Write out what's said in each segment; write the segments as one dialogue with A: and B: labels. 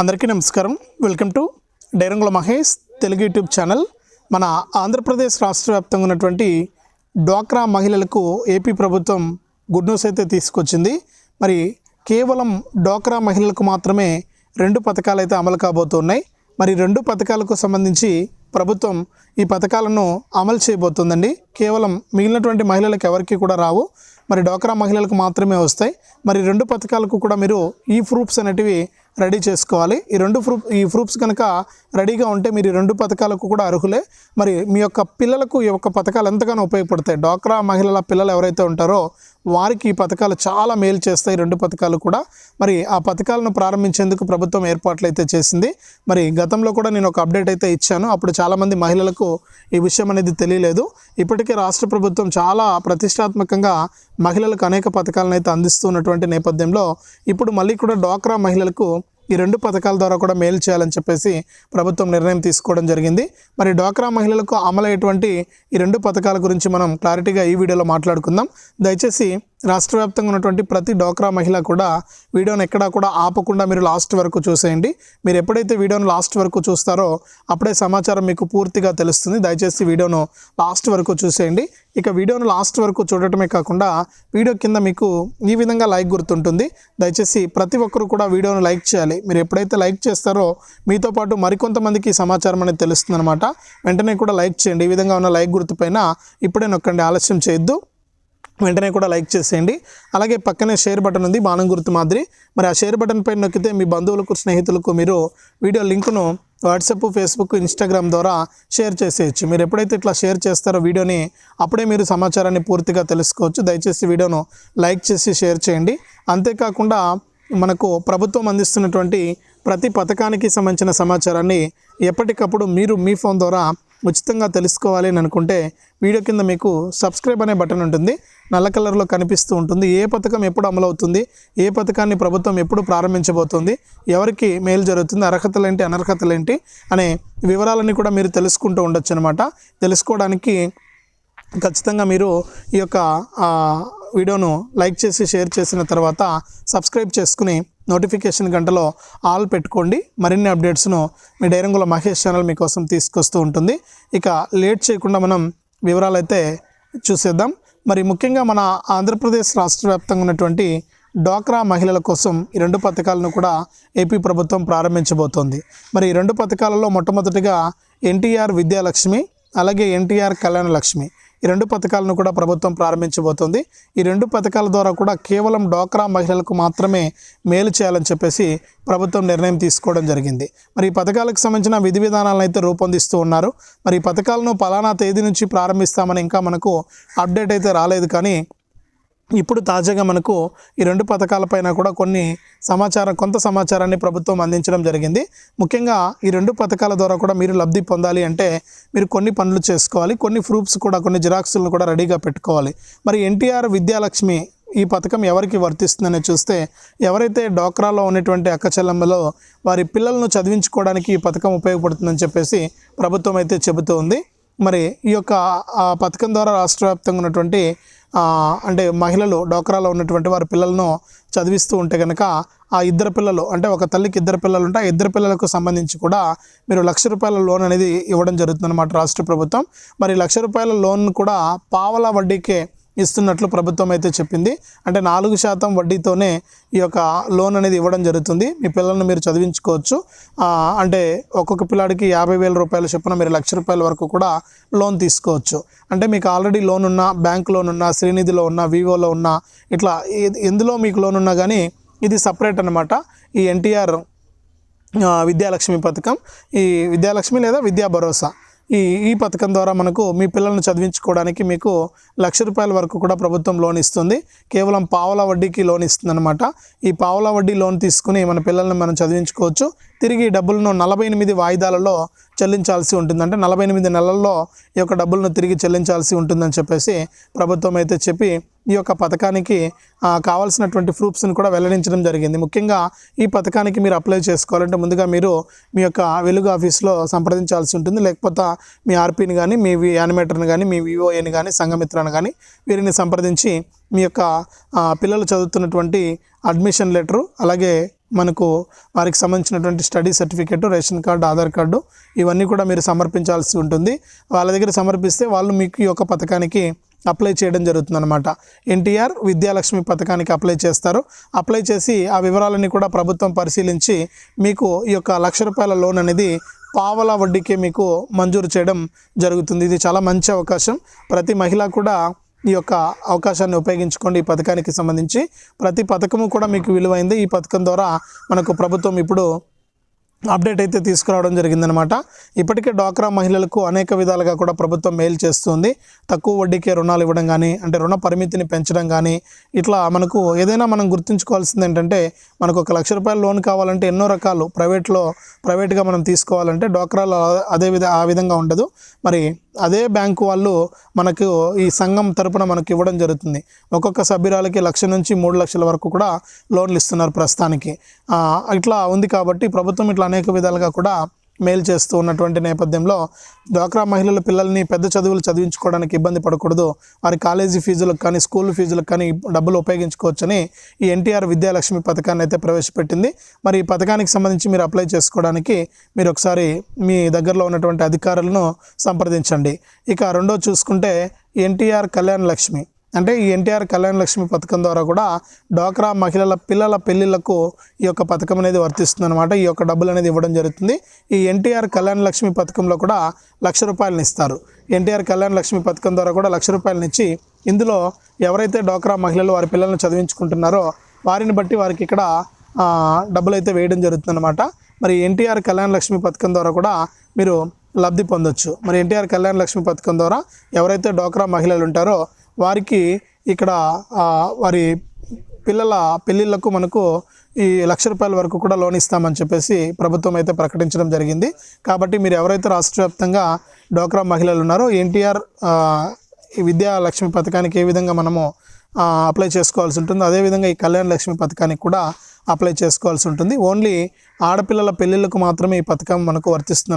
A: అందరికీ నమస్కారం. Welcome to Dairangula Mahesh Telugu YouTube channel. మన ఆంధ్రప్రదేశ్ రాష్ట్ర వ్యాప్తంగా ఉన్నటువంటి డ్వాక్రా మహిళలకు ఏపీ ప్రభుత్వం గుడ్ న్యూస్ అయితే తీసుకొచ్చింది. మరి కేవలం డ్వాక్రా మహిళలకు మాత్రమే రెండు పథకాలు అయితే అమలు కాబోతున్నాయి. మరి రెండు పథకాలకు సంబంధించి ప్రభుత్వం ఈ పథకాలను అమలు చేయబోతుందండి. కేవలం మిగిలినటువంటి మహిళలకు ఎవరికి కూడా రావు. మరి డోకరా మహిళలకు మాత్రమే వస్తాయి. మరి రెండు పథకాలకు కూడా మీరు ఈ ప్రూఫ్స్ అనేటివి రెడీ చేసుకోవాలి. ఈ రెండు ప్రూఫ్ ఈ ప్రూఫ్స్ కనుక రెడీగా ఉంటే మీరు ఈ రెండు పథకాలకు కూడా అర్హులే. మరి మీ యొక్క పిల్లలకు ఈ యొక్క పథకాలు ఎంతగానో ఉపయోగపడతాయి. డోక్రా మహిళల పిల్లలు ఎవరైతే ఉంటారో వారికి ఈ పథకాలు చాలా మేలు చేస్తాయి. రెండు పథకాలు కూడా. మరి ఆ పథకాలను ప్రారంభించేందుకు ప్రభుత్వం ఏర్పాట్లు అయితే చేసింది. మరి గతంలో కూడా నేను ఒక అప్డేట్ అయితే ఇచ్చాను. అప్పుడు చాలామంది మహిళలకు ఈ విషయం అనేది తెలియలేదు. ఇప్పటికే రాష్ట్ర ప్రభుత్వం చాలా ప్రతిష్టాత్మకంగా మహిళలకు అనేక పథకాలను అయితే అందిస్తున్నటువంటి నేపథ్యంలో ఇప్పుడు మళ్ళీ కూడా డ్వాక్రా మహిళలకు ఈ రెండు పథకాల ద్వారా కూడా మేలు చేయాలని చెప్పేసి ప్రభుత్వం నిర్ణయం తీసుకోవడం జరిగింది. మరి డ్వాక్రా మహిళలకు అమలయ్యేటువంటి ఈ రెండు పథకాల గురించి మనం క్లారిటీగా ఈ వీడియోలో మాట్లాడుకుందాం. దయచేసి రాష్ట్ర వ్యాప్తంగా ఉన్నటువంటి ప్రతి డోక్రా మహిళ కూడా వీడియోని ఎక్కడా కూడా ఆపకుండా మీరు లాస్ట్ వరకు చూసేయండి. మీరు ఎప్పుడైతే వీడియోను లాస్ట్ వరకు చూస్తారో అప్పుడే సమాచారం మీకు పూర్తిగా తెలుస్తుంది. దయచేసి వీడియోను లాస్ట్ వరకు చూసేయండి. ఇక వీడియోను లాస్ట్ వరకు చూడటమే కాకుండా వీడియో కింద మీకు ఈ విధంగా లైక్ గుర్తుంటుంది. దయచేసి ప్రతి ఒక్కరు కూడా వీడియోను లైక్ చేయాలి. మీరు ఎప్పుడైతే లైక్ చేస్తారో మీతో పాటు మరికొంతమందికి సమాచారం అనేది తెలుస్తుంది అనమాట వెంటనే కూడా లైక్ చేయండి. ఈ విధంగా ఉన్న లైక్ గుర్తుపైన ఇప్పుడే నొక్కండి. ఆలస్యం చేయొద్దు. వెంటనే కూడా లైక్ చేసేయండి. అలాగే పక్కనే షేర్ బటన్ ఉంది బాణం గుర్తు మాదిరి. మరి ఆ షేర్ బటన్ పైన నొక్కితే మీ బంధువులకు స్నేహితులకు మీరు వీడియో లింకును వాట్సాప్ ఫేస్బుక్ ఇన్స్టాగ్రామ్ ద్వారా షేర్ చేసేయచ్చు. మీరు ఎప్పుడైతే ఇట్లా షేర్ చేస్తారో వీడియోని అప్పుడే మీరు సమాచారాన్ని పూర్తిగా తెలుసుకోవచ్చు. దయచేసి వీడియోను లైక్ చేసి షేర్ చేయండి. అంతేకాకుండా మనకు ప్రభుత్వం అందిస్తున్నటువంటి ప్రతి పథకానికి సంబంధించిన సమాచారాన్ని ఎప్పటికప్పుడు మీరు మీ ఫోన్ ద్వారా ఉచితంగా తెలుసుకోవాలి అని అనుకుంటే వీడియో కింద మీకు సబ్స్క్రైబ్ అనే బటన్ ఉంటుంది. నల్ల కలర్లో కనిపిస్తూ ఉంటుంది. ఏ పథకం ఎప్పుడు అమలవుతుంది ఏ పథకాన్ని ప్రభుత్వం ఎప్పుడు ప్రారంభించబోతుంది? ఎవరికి మేలు జరుగుతుంది? అర్హతలు ఏంటి అనర్హతలు ఏంటి అనే వివరాలన్నీ కూడా మీరు తెలుసుకుంటూ ఉండొచ్చు అనమాట తెలుసుకోవడానికి ఖచ్చితంగా మీరు ఈ యొక్క వీడియోను లైక్ చేసి షేర్ చేసిన తర్వాత సబ్స్క్రైబ్ చేసుకుని నోటిఫికేషన్ గంటలో ఆల్ పెట్టుకోండి. మరిన్ని అప్డేట్స్ను మీ డైరంగుల మహేష్ ఛానల్ మీకోసం తీసుకొస్తూ ఉంటుంది. ఇక లేట్ చేయకుండా మనం వివరాలు అయితే చూసేద్దాం. మరి ముఖ్యంగా మన ఆంధ్రప్రదేశ్ రాష్ట్ర వ్యాప్తంగా ఉన్నటువంటి డ్వాక్రా మహిళల కోసం ఈ రెండు పథకాలను కూడా ఏపీ ప్రభుత్వం ప్రారంభించబోతోంది. మరి ఈ రెండు పథకాలలో మొట్టమొదటిగా ఎన్టీఆర్ విద్యాలక్ష్మి అలాగే ఎన్టీఆర్ కళ్యాణ లక్ష్మి. ఈ రెండు పథకాలను కూడా ప్రభుత్వం ప్రారంభించబోతోంది. ఈ రెండు పథకాల ద్వారా కూడా కేవలం డ్వాక్రా మహిళలకు మాత్రమే మేలు చేయాలని చెప్పేసి ప్రభుత్వం నిర్ణయం తీసుకోవడం జరిగింది. మరి ఈ పథకాలకు సంబంధించిన విధి విధానాలను అయితే రూపొందిస్తూ ఉన్నారు. మరి ఈ పథకాలను పలానా తేదీ నుంచి ప్రారంభిస్తామని ఇంకా మనకు అప్డేట్ అయితే రాలేదు కానీ ఇప్పుడు తాజాగా మనకు ఈ రెండు పథకాలపైన కూడా కొన్ని సమాచారం కొంత సమాచారాన్ని ప్రభుత్వం అందించడం జరిగింది. ముఖ్యంగా ఈ రెండు పథకాల ద్వారా కూడా మీరు లబ్ధి పొందాలి అంటే మీరు కొన్ని పనులు చేసుకోవాలి. కొన్ని ప్రూఫ్స్ కూడా కొన్ని జిరాక్సులను కూడా రెడీగా పెట్టుకోవాలి. మరి ఎన్టీఆర్ విద్యాలక్ష్మి ఈ పథకం ఎవరికి వర్తిస్తుందని చూస్తే ఎవరైతే డోక్రాలో ఉన్నటువంటి అక్క చెల్లెమ్మలో వారి పిల్లలను చదివించుకోవడానికి ఈ పథకం ఉపయోగపడుతుందని చెప్పేసి ప్రభుత్వం అయితే చెబుతూ ఉంది. మరి ఈ యొక్క ఆ పథకం ద్వారా రాష్ట్ర వ్యాప్తంగా ఉన్నటువంటి అంటే మహిళలు డోక్రాలో ఉన్నటువంటి వారి పిల్లలను చదివిస్తూ ఉంటే కనుక ఆ ఇద్దరు పిల్లలు అంటే ఒక తల్లికి ఇద్దరు పిల్లలు ఉంటే ఆ ఇద్దరు పిల్లలకు సంబంధించి కూడా మీరు లక్ష రూపాయల లోన్ అనేది ఇవ్వడం జరుగుతుందన్నమాట రాష్ట్ర ప్రభుత్వం. మరి లక్ష రూపాయల లోన్ కూడా పావలా వడ్డీకే ఇస్తున్నట్లు ప్రభుత్వం అయితే చెప్పింది. అంటే నాలుగు శాతం వడ్డీతోనే ఈ యొక్క లోన్ అనేది ఇవ్వడం జరుగుతుంది. మీ పిల్లల్ని మీరు చదివించుకోవచ్చు. అంటే ఒక్కొక్క పిల్లాడికి యాభై వేల రూపాయల చొప్పున మీరు లక్ష రూపాయల వరకు కూడా లోన్ తీసుకోవచ్చు. అంటే మీకు ఆల్రెడీ లోన్ ఉన్నా బ్యాంక్ లోన్ ఉన్నా శ్రీనిధిలో ఉన్నా వివోలో ఉన్నా ఇట్లా ఎందులో మీకు లోన్ ఉన్నా కానీ ఇది సపరేట్ అనమాట ఈ ఎన్టీఆర్ విద్యాలక్ష్మి పథకం ఈ విద్యాలక్ష్మి లేదా విద్యా భరోసా. ఈ ఈ పథకం ద్వారా మనకు మీ పిల్లల్ని చదివించుకోవడానికి మీకు లక్ష రూపాయల వరకు కూడా ప్రభుత్వం లోన్ ఇస్తుంది. కేవలం పావలా వడ్డీకి లోన్ ఇస్తుంది ఈ పావలా వడ్డీ లోన్ తీసుకుని మన పిల్లల్ని మనం చదివించుకోవచ్చు. తిరిగి డబ్బులను నలభై ఎనిమిది వాయిదాలలో చెల్లించాల్సి ఉంటుంది అంటే నలభై ఎనిమిది నెలల్లో ఈ యొక్క డబ్బులను తిరిగి చెల్లించాల్సి ఉంటుందని చెప్పేసి ప్రభుత్వం అయితే చెప్పి ఈ యొక్క పథకానికి కావాల్సినటువంటి ప్రూఫ్స్ని కూడా వెల్లడించడం జరిగింది. ముఖ్యంగా ఈ పథకానికి మీరు అప్లై చేసుకోవాలంటే ముందుగా మీరు మీ యొక్క వెలుగు ఆఫీస్లో సంప్రదించాల్సి ఉంటుంది. లేకపోతే మీ ఆర్పీని కానీ మీ యానిమేటర్ని కానీ మీ వివోఏని కానీ సంఘమిత్రాన్ని కానీ వీరిని సంప్రదించి మీ యొక్క పిల్లలు చదువుతున్నటువంటి అడ్మిషన్ లెటరు అలాగే మనకు వారికి సంబంధించినటువంటి study certificate ration card Aadhaar card ఇవన్నీ కూడా మీరు సమర్పించాల్సి ఉంటుంది. వాళ్ళ దగ్గర సమర్పిస్తే వాళ్ళు మీకు ఈ యొక్క పథకానికి అప్లై చేయడం జరుగుతుందన్నమాట. ఎన్టీఆర్ విద్యాలక్ష్మి పథకానికి అప్లై చేస్తారు. అప్లై చేసి ఆ వివరాలన్నీ కూడా ప్రభుత్వం పరిశీలించి మీకు ఈ యొక్క లక్ష రూపాయల లోన్ అనేది పావల వడ్డీకే మీకు మంజూరు చేయడం జరుగుతుంది. ఇది చాలా మంచి అవకాశం. ప్రతి మహిళ కూడా ఈ యొక్క అవకాశాన్ని ఉపయోగించుకోండి ఈ పథకానికి సంబంధించి. ప్రతి పథకము కూడా మీకు విలువైంది. ఈ పథకం ద్వారా మనకు ప్రభుత్వం ఇప్పుడు అప్డేట్ అయితే తీసుకురావడం జరిగిందనమాట ఇప్పటికే డ్వాక్రా మహిళలకు అనేక విధాలుగా కూడా ప్రభుత్వం మేలు చేస్తుంది. తక్కువ వడ్డీకే రుణాలు ఇవ్వడం కానీ అంటే రుణ పరిమితిని పెంచడం కానీ ఇట్లా మనకు ఏదైనా మనం గుర్తుంచుకోవాల్సింది ఏంటంటే మనకు ఒక లక్ష రూపాయల లోన్ కావాలంటే ఎన్నో రకాలు ప్రైవేట్లో ప్రైవేట్గా మనం తీసుకోవాలంటే డ్వాక్రాలో అదే విధ ఆ విధంగా ఉండదు. మరి అదే బ్యాంకు వాళ్ళు మనకు ఈ సంఘం తరపున మనకు ఇవ్వడం జరుగుతుంది. ఒక్కొక్క సభ్యురాలకి లక్ష నుంచి మూడు లక్షల వరకు కూడా లోన్లు ఇస్తున్నారు ప్రస్తుతానికి. ఇట్లా ఉంది కాబట్టి ప్రభుత్వం ఇట్లా అనేక విధాలుగా కూడా మేలు చేస్తూ ఉన్నటువంటి నేపథ్యంలో డ్వాక్రా మహిళల పిల్లల్ని పెద్ద చదువులు చదివించుకోవడానికి ఇబ్బంది పడకూడదు. వారి కాలేజీ ఫీజులకు కానీ స్కూల్ ఫీజులకు కానీ డబ్బులు ఉపయోగించుకోవచ్చని ఈ ఎన్టీఆర్ విద్యాలక్ష్మి పథకాన్ని అయితే ప్రవేశపెట్టింది. మరి ఈ పథకానికి సంబంధించి మీరు అప్లై చేసుకోవడానికి మీరు ఒకసారి మీ దగ్గరలో ఉన్నటువంటి అధికారులను సంప్రదించండి. ఇక రెండో చూసుకుంటే ఎన్టీఆర్ కళ్యాణ్ లక్ష్మి. అంటే ఈ ఎన్టీఆర్ కళ్యాణ లక్ష్మి పథకం ద్వారా కూడా డ్వాక్రా మహిళల పిల్లల పెళ్ళిళ్ళకు ఈ యొక్క పథకం అనేది వర్తిస్తుంది అనమాట ఈ యొక్క డబ్బులు అనేది ఇవ్వడం జరుగుతుంది. ఈ ఎన్టీఆర్ కళ్యాణ లక్ష్మి పథకంలో కూడా లక్ష రూపాయలను ఇస్తారు. ఎన్టీఆర్ కళ్యాణ లక్ష్మి పథకం ద్వారా కూడా లక్ష రూపాయలను ఇచ్చి ఇందులో ఎవరైతే డ్వాక్రా మహిళలు వారి పిల్లలను చదివించుకుంటున్నారో వారిని బట్టి వారికి ఇక్కడ డబ్బులు అయితే వేయడం జరుగుతుందన్నమాట. మరి ఎన్టీఆర్ కళ్యాణ లక్ష్మి పథకం ద్వారా కూడా మీరు లబ్ధి పొందొచ్చు. మరి ఎన్టీఆర్ కళ్యాణ లక్ష్మి పథకం ద్వారా ఎవరైతే డ్వాక్రా మహిళలు ఉంటారో వారికి ఇక్కడ వారి పిల్లల పెళ్ళిళ్ళకు మనకు ఈ లక్ష రూపాయల వరకు కూడా లోన్ ఇస్తామని చెప్పేసి ప్రభుత్వం అయితే ప్రకటించడం జరిగింది. కాబట్టి మీరు ఎవరైతే రాష్ట్ర వ్యాప్తంగా డ్వాక్రా మహిళలు ఉన్నారో ఎన్టీఆర్ ఈ విద్యా లక్ష్మి పథకానికి ఏ విధంగా మనము అప్లై చేసుకోవాల్సి ఉంటుందో అదేవిధంగా ఈ కళ్యాణ లక్ష్మి పథకానికి కూడా అప్లై చేసుకోవాల్సి ఉంటుంది. ఓన్లీ ఆడపిల్లల పెళ్ళిళ్ళకు మాత్రమే ఈ పథకం మనకు వర్తిస్తుంది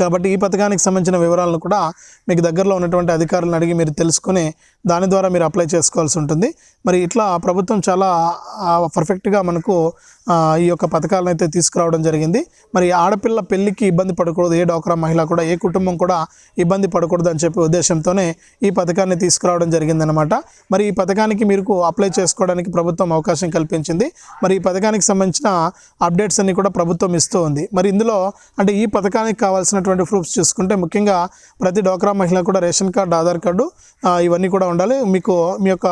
A: కాబట్టి ఈ పథకానికి సంబంధించిన వివరాలను కూడా మీకు దగ్గరలో ఉన్నటువంటి అధికారులను అడిగి మీరు తెలుసుకొని దాని ద్వారా మీరు అప్లై చేసుకోవాల్సి ఉంటుంది. మరి ఇట్లా ప్రభుత్వం చాలా పర్ఫెక్ట్గా మనకు ఈ యొక్క పథకాలను అయితే తీసుకురావడం జరిగింది. మరి ఆడపిల్ల పెళ్ళికి ఇబ్బంది పడకూడదు ఏ డోక్రా మహిళ కూడా ఏ కుటుంబం కూడా ఇబ్బంది పడకూడదు అని చెప్పే ఉద్దేశంతోనే ఈ పథకాన్ని తీసుకురావడం జరిగిందనమాట మరి ఈ పథకానికి మీరు అప్లై చేసుకోవడానికి ప్రభుత్వం అవకాశం కల్పించింది. మరి ఈ పథకానికి సంబంధించిన అప్డేట్స్ అన్ని కూడా ప్రభుత్వం ఇస్తూ ఉంది. మరి ఇందులో అంటే ఈ పథకానికి కావాల్సిన కావాల్సినటువంటి ప్రూఫ్స్ చూసుకుంటే ముఖ్యంగా ప్రతి డోక్రా మహిళ కూడా రేషన్ కార్డు ఆధార్ కార్డు ఇవన్నీ కూడా ఉండాలి. మీకు మీ యొక్క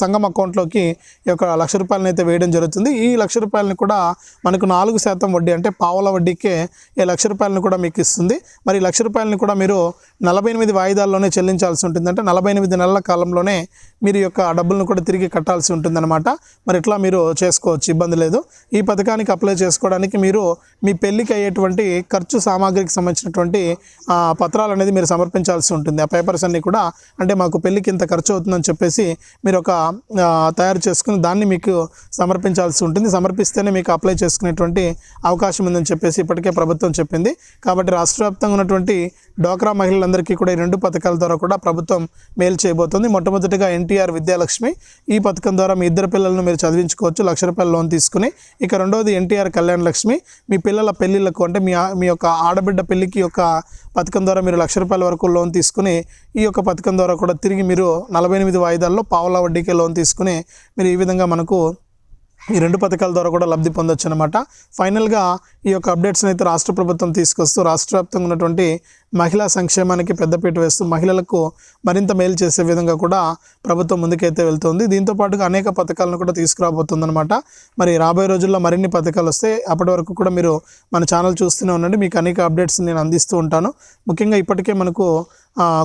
A: సంఘం అకౌంట్లోకి ఈ యొక్క లక్ష రూపాయలను అయితే వేయడం జరుగుతుంది. ఈ లక్ష రూపాయలని కూడా మనకు నాలుగు శాతం వడ్డీ అంటే పావుల వడ్డీకే ఈ లక్ష రూపాయలను కూడా మీకు ఇస్తుంది. మరి లక్ష రూపాయలని కూడా మీరు నలభై ఎనిమిది వాయిదాల్లోనే చెల్లించాల్సి ఉంటుంది అంటే నలభై ఎనిమిది నెలల కాలంలోనే మీరు యొక్క డబ్బులను కూడా తిరిగి కట్టాల్సి ఉంటుందన్నమాట. మరి ఇట్లా మీరు చేసుకోవచ్చు ఇబ్బంది లేదు. ఈ పథకానికి అప్లై చేసుకోవడానికి మీరు మీ పెళ్ళికి అయ్యేటువంటి ఖర్చు సామాగ్రికి సంబంధించినటువంటి పత్రాలు అనేది మీరు సమర్పించాల్సి ఉంటుంది. ఆ పేపర్స్ అన్నీ కూడా అంటే మాకు పెళ్ళికి ఇంత ఖర్చు అవుతుందని చెప్పేసి మీరు ఒక తయారు చేసుకుని దాన్ని మీకు సమర్పించాల్సి ఉంటుంది. సమర్పిస్తేనే మీకు అప్లై చేసుకునేటువంటి అవకాశం ఉందని చెప్పేసి ఇప్పటికే ప్రభుత్వం చెప్పింది. కాబట్టి రాష్ట్ర వ్యాప్తంగా ఉన్నటువంటి డోక్రా మహిళలందరికీ కూడా ఈ రెండు పథకాల ద్వారా కూడా ప్రభుత్వం మేలు చేయబోతుంది. మొట్టమొదటిగా ఎన్టీఆర్ విద్యాలక్ష్మి. ఈ పథకం ద్వారా మీ ఇద్దరు పిల్లలను మీరు చదివించుకోవచ్చు లక్ష రూపాయల లోన్ తీసుకుని. ఇక రెండవది ఎన్టీఆర్ కళ్యాణ లక్ష్మి మీ పిల్లల పెళ్ళిళ్ళకు అంటే మీ మీ యొక్క ఆడబిడ్డ పెళ్ళికి యొక్క పథకం ద్వారా మీరు లక్ష రూపాయల వరకు లోన్ తీసుకుని ఈ యొక్క పథకం ద్వారా కూడా తిరిగి మీరు నలభై ఎనిమిది వాయిదాల్లో పావుల వడ్డీకే లోన్ తీసుకుని మీరు ఈ విధంగా మనకు ఈ రెండు పథకాల ద్వారా కూడా లబ్ధి పొందొచ్చు అనమాట ఫైనల్గా ఈ యొక్క అప్డేట్స్ని అయితే రాష్ట్ర ప్రభుత్వం తీసుకొస్తూ రాష్ట్ర వ్యాప్తంగా ఉన్నటువంటి మహిళా సంక్షేమానికి పెద్దపీట వేస్తూ మహిళలకు మరింత మేలు చేసే విధంగా కూడా ప్రభుత్వం ముందుకైతే వెళ్తుంది. దీంతో పాటుగా అనేక పథకాలను కూడా తీసుకురాబోతుందన్నమాట. మరి రాబోయే రోజుల్లో మరిన్ని పథకాలు వస్తాయి అప్పటి వరకు కూడా మీరు మన ఛానల్ చూస్తూనే ఉండండి. మీకు అనేక అప్డేట్స్ నేను అందిస్తూ ఉంటాను. ముఖ్యంగా ఇప్పటికే మనకు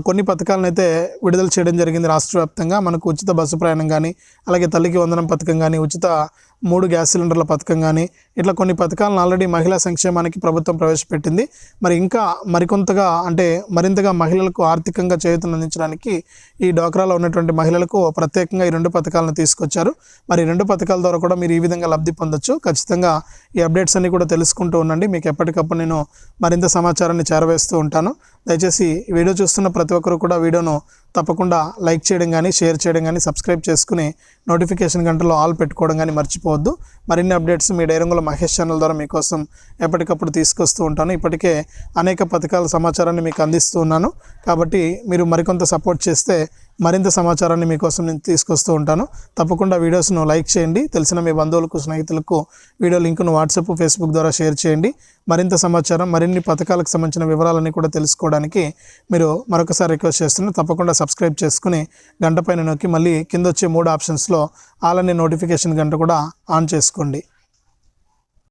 A: కొన్ని పథకాలను అయితే విడుదల చేయడం జరిగింది రాష్ట్ర వ్యాప్తంగా. మనకు ఉచిత బస్సు ప్రయాణం కానీ అలాగే తల్లికి వందనం పథకం కానీ ఉచిత మూడు గ్యాస్ సిలిండర్ల పథకం కానీ ఇట్లా కొన్ని పథకాలను ఆల్రెడీ మహిళా సంక్షేమానికి ప్రభుత్వం ప్రవేశపెట్టింది. మరి ఇంకా మరికొంతగా అంటే మరింతగా మహిళలకు ఆర్థికంగా చేయూతను అందించడానికి ఈ డోక్రాలో ఉన్నటువంటి మహిళలకు ప్రత్యేకంగా ఈ రెండు పథకాలను తీసుకొచ్చారు. మరి రెండు పథకాల ద్వారా కూడా మీరు ఈ విధంగా లబ్ధి పొందొచ్చు. ఖచ్చితంగా ఈ అప్డేట్స్ అన్ని కూడా తెలుసుకుంటూ ఉండండి. మీకు ఎప్పటికప్పుడు నేను మరింత సమాచారాన్ని చేరవేస్తూ ఉంటాను. దయచేసి వీడియో చూస్తున్న ప్రతి ఒక్కరు కూడా వీడియోను తప్పకుండా లైక్ చేయడం కానీ షేర్ చేయడం కానీ సబ్స్క్రైబ్ చేసుకుని నోటిఫికేషన్ గంటలో ఆల్ పెట్టుకోవడం కానీ మర్చిపోవద్దు. మరిన్ని అప్డేట్స్ మీ డైరంగుల మహేష్ ఛానల్ ద్వారా మీకోసం ఎప్పటికప్పుడు తీసుకొస్తూ ఉంటాను. ఇప్పటికే అనేక పథకాల సమాచారాన్ని మీకు అందిస్తూ ఉన్నాను. కాబట్టి మీరు మరికొంత సపోర్ట్ చేస్తే మరింత సమాచారాన్ని మీకోసం నేను తీసుకొస్తూ ఉంటాను. తప్పకుండా వీడియోస్ను లైక్ చేయండి. తెలిసిన మీ బంధువులకు స్నేహితులకు వీడియో లింక్ను వాట్సాప్ ఫేస్బుక్ ద్వారా షేర్ చేయండి. మరింత సమాచారం మరిన్ని పథకాలకు సంబంధించిన వివరాలన్నీ కూడా తెలుసుకోవడానికి మీరు మరొకసారి రిక్వెస్ట్ చేస్తున్నాను తప్పకుండా సబ్స్క్రైబ్ చేసుకుని గంట పైన నొక్కి మళ్ళీ కింద వచ్చే మూడు ఆప్షన్స్లో ఆల్ నోటిఫికేషన్ గంట కూడా ఆన్ చేసుకోండి.